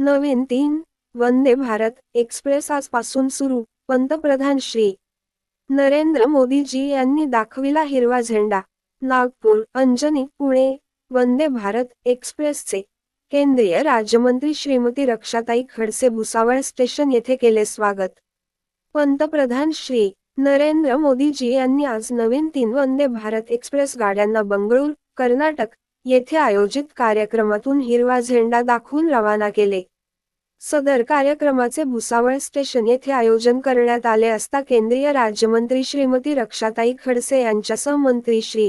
नवीन तीन वंदे भारत एक्सप्रेस आजपासून सुरू. पंतप्रधान श्री. नरेंद्र मोदीजी यांनी दाखविला हिरवा झेंडा. नागपूर अंजनी पुणे. वंदे भारत एक्सप्रेसचे. केंद्रीय राज्यमंत्री श्रीमती रक्षाताई खडसे भुसावळ स्टेशन येथे केले स्वागत. पंतप्रधान श्री. नरेंद्र मोदीजी यांनी आज नवीन तीन वंदे भारत एक्सप्रेस गाड्यांना बंगळूर कर्नाटक येथे आयोजित कार्यक्रमातून हिरवा झेंडा दाखवून रवाना केले. सदर कार्यक्रमाचे भुसावळ स्टेशन येथे आयोजन करण्यात आले असता केंद्रीय राज्यमंत्री श्रीमती रक्षाताई खडसे यांच्यासह मंत्री श्री.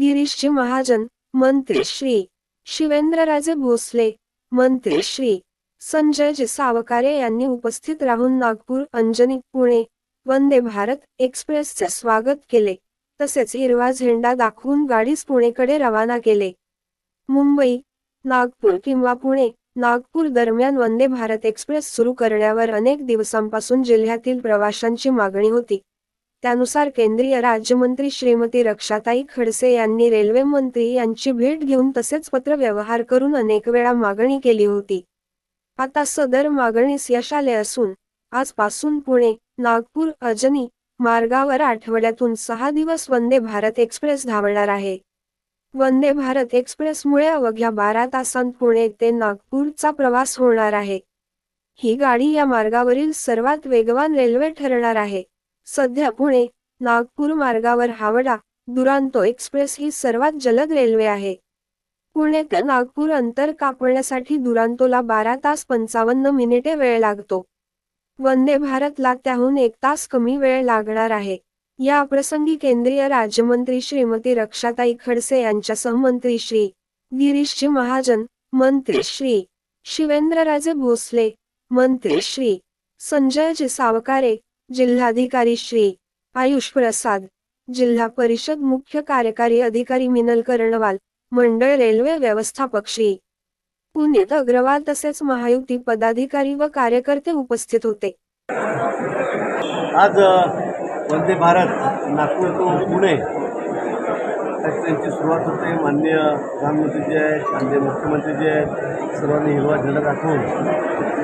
गिरीशजी महाजन मंत्री श्री. शिवेंद्रराजे भोसले मंत्री श्री. संजयजी सावकारे यांनी उपस्थित राहून नागपूर अंजनी पुणे वंदे भारत एक्सप्रेसचे स्वागत केले. तसेच हिरवा झेंडा दाखवून गाडीस पुणेकडे रवाना केले. मुंबई नागपूर किंवा पुणे नागपूर दरम्यान वंदे भारत एक्सप्रेस सुरू करण्यावर अनेक दिवसांपासून जिल्ह्यातील प्रवाशांची मागणी होती. त्यानुसार केंद्रीय राज्यमंत्री श्रीमती रक्षाताई खडसे यांनी रेल्वे मंत्री यांची भेट घेऊन तसेच पत्र व्यवहार करून अनेक वेळा मागणी केली होती. आता सदर मागणीस यश आले असून आजपासून पुणे नागपूर अजनी मार्गावर आठवड्यातून सहा दिवस वंदे भारत एक्सप्रेस धावणार आहे. वंदे भारत एक्सप्रेसमुळे अवघ्या बारा तासांत पुणे ते नागपूरचा प्रवास होणार आहे. ही गाडी या मार्गावरील सर्वात वेगवान रेल्वे ठरणार आहे. सध्या पुणे नागपूर मार्गावर हावडा दुरांतो एक्सप्रेस ही सर्वात जलद रेल्वे आहे. पुणे ते नागपूर अंतर कापण्यासाठी दुरांतोला बारा तास पंचावन्न मिनिटे वेळ लागतो. वंदे भारतला त्याहून एक तास कमी वेळ लागणार आहे. या प्रसंगी केंद्रीय राज्यमंत्री श्रीमती रक्षाताई खडसे यांच्यासह मंत्री श्री. गिरीशजी महाजन मंत्री श्री. शिवेंद्रराजे भोसले मंत्री श्री. संजयजी सावकारे जिल्हाधिकारी श्री. आयुष प्रसाद जिल्हा परिषद मुख्य कार्यकारी अधिकारी मिनल कर्णवाल मंडळ रेल्वे व्यवस्थापक श्री. पुनीत अग्रवाल तसेच महायुती पदाधिकारी व कार्यकर्ते उपस्थित होते. आज वंदे भारत नागपूर टू पुणे त्या ट्रेनची सुरुवात होते. माननीय प्रधानमंत्री जे आहेत माननीय मुख्यमंत्री जे आहेत सर्वांनी हिरवा झेंडा दाखवून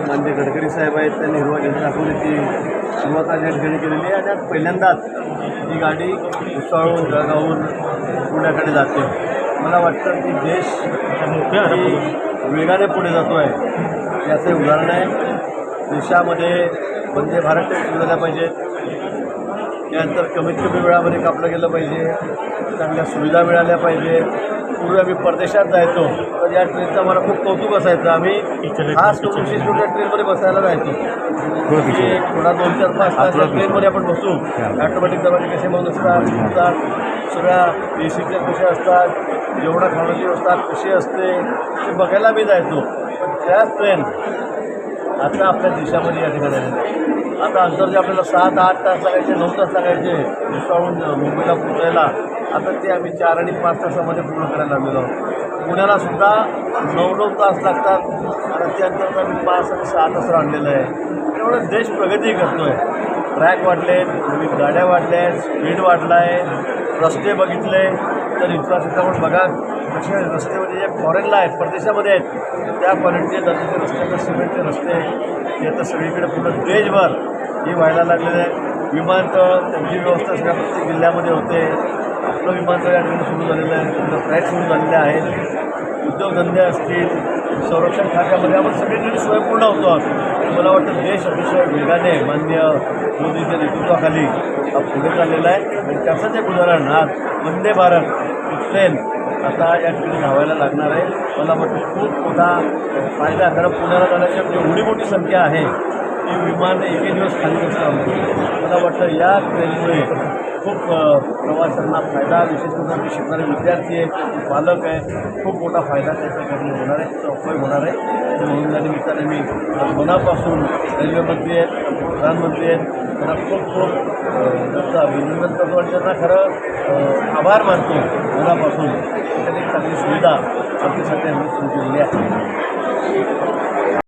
माननीय गडकरी साहेब आहेत त्यांनी हिरवा झेंडा दाखवून ती सुरुवात आज या ठिकाणी केलेली आहे. आणि आज पहिल्यांदाच ही गाडी भुसावळून जळगावून पुण्याकडे जाते. मला वाटतं की देश वेगाने पुढे जातो आहे याचं उदाहरण आहे देशामध्ये वंदे भारत ट्रेन सुरू झाल्या पाहिजेत. त्यानंतर कमीत कमी वेळामध्ये कापलं गेलं पाहिजे. चांगल्या सुविधा मिळाल्या पाहिजे पूर्वी आम्ही परदेशात जायचो तर या ट्रेनचं आम्हाला खूप कौतुक असायचं. आम्ही खास करून विशेष करून या ट्रेनमध्ये बसायला जायचो. थोडा दोन चार पाच तास ट्रेनमध्ये आपण बसू. ऑटोमॅटिक दरवाजे कसे असतात? असतात सगळ्या ए सीच्या कशा असतात जेवढा खाण्याची व्यवस्था कशी असते ते बघायला मी जायचो. पण त्याच ट्रेन आता आपल्या देशामध्ये या ठिकाणी आता अंतर जे आपल्याला सात आठ तास लागायचे नऊ तास लागायचे भुसावळून मुंबईला पोचायला आता ते आम्ही चार आणि पाच तासामध्ये पूर्ण करायला लागलेलो आहोत. पुण्याला सुद्धा नऊ नऊ तास लागतात. आणि ते अंतर आम्ही पाच आणि सहा तास आणलेलं आहे. एवढं देश प्रगती करतो आहे ट्रॅक वाढले आहेत गाड्या वाढल्या आहेत स्पीड वाढला आहे रस्ते बघितले तर इन्फ्रास्ट्रक्चर पण बघा. कसे रस्तेमध्ये जे फॉरेनला आहेत परदेशामध्ये आहेत त्या क्वालिटीचे दर्जाचे रस्ते आता सिमेंटचे रस्ते ते आता सगळीकडे पूर्ण देशभर हे व्हायला लागलेलं आहे. विमानतळ त्यांची व्यवस्था सगळ्या प्रत्येक जिल्ह्यामध्ये होते. आपलं विमानतळ या ठिकाणी सुरू झालेलं आहे. पूर्ण फ्लाईट सुरू झालेले आहेत उद्योगधंदे असतील संरक्षण खात्यामध्ये आपण सगळीकडे स्वयंपूर्ण पूर्ण होतो. आहोत मला वाटतं देश अतिशय वेगाने मान्य मोदीच्या नेतृत्वाखाली पुढे चाललेला आहे. आणि त्याचंच एक उदाहरण आज वंदे भारत ट्रेन आता या ठिकाणी धावायला लागणार आहे. मला वाटतं खूप मोठा फायदा कारण पुण्याला जाण्याची आपली एवढी मोठी संख्या आहे की विमान एके दिवस खाली असतं मला वाटतं या ट्रेनमुळे खूप प्रवाशांना फायदा विशेष करून आम्ही शिकणारे विद्यार्थी आहे पालक आहे खूप मोठा फायदा त्याच्या ठिकाणी होणार आहे. त्याचा उपयोग होणार आहे. म्हणून या निमित्ताने मी मनापासून रेल्वेमध्ये प्रधानमंत्री आहेत. त्यांना खूप खूप त्यांचं अभिनंदन करतो. आणि त्यांना खरं आभार मानतो. मनापासून. त्यांनी चांगली सुविधा आमच्यासाठी आम्ही सुरू केलेली आहे.